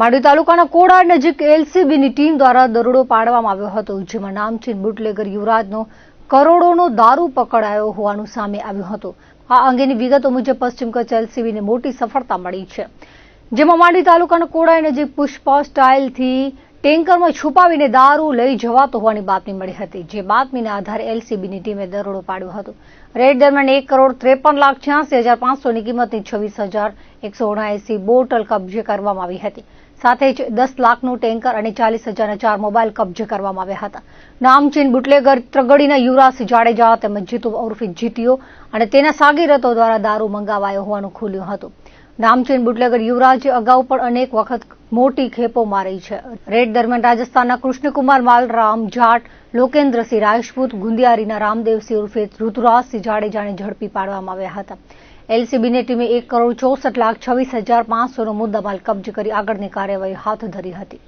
માંડવી તાલુકાના કોડા નજીક એલસીબીની ટીમ દ્વારા દરોડો પાડવામાં આવ્યો હતો, જેમાં નામચીન બુટલેગર યુવરાજનો કરોડોનો દારૂ પકડાયો હોવાનું સામે આવ્યું હતું. આ અંગેની વિગતો મુજબ પશ્ચિમ કચ્છ એલસીબીને મોટી સફળતા મળી છે. જેમાં માંડવી તાલુકાના કોડાઈ નજીક પુષ્પા સ્ટાઇલથી ટેન્કરમાં છુપાવીને દારૂ લઈ જવાતો હોવાની બાતમી મળી હતી. જે બાતમીના આધારે એલસીબીની ટીમે દરોડો પાડ્યો હતો. રેડ દરમિયાન એક કરોડ ત્રેપન લાખ છ્યાસી હજાર પાંચસોની કિંમતની છવ્વીસ હજાર એકસો ઓગણએસી બોટલ કબજે કરવામાં આવી હતી. સાથે જ દસ લાખનું ટેન્કર અને ચાલીસ હજારના ચાર મોબાઈલ કબજે કરવામાં આવ્યા હતા. નામચીન બુટલેગર ત્રગડીના યુવરાજ જાડેજા તેમજ જીતુ ઉર્ફી જીટીઓ અને તેના સાગીરતો દ્વારા દારૂ મંગાવાયો હોવાનું ખુલ્યું હતું. નામચીન બુટલેગર યુવરાજે અગાઉ પણ અનેક વખત મોટી ખેપો મારી છે. રેડ દરમિયાન રાજસ્થાનના કૃષ્ણકુમાર માલરામ, જાટ, લોકેન્દ્રસિંહ રાજપૂત, ગુંદિયારીના રામદેવસિંહ ઉર્ફે ઋતુરાજસિંહ જાડેજાને ઝડપી પાડવામાં આવ્યા હતા. એલસીબીની ટીમે એક કરોડ ચોસઠ લાખ છવ્વીસ હજાર પાંચસોનો મુદ્દામાલ કબજે કરી આગળની કાર્યવાહી હાથ ધરી હતી.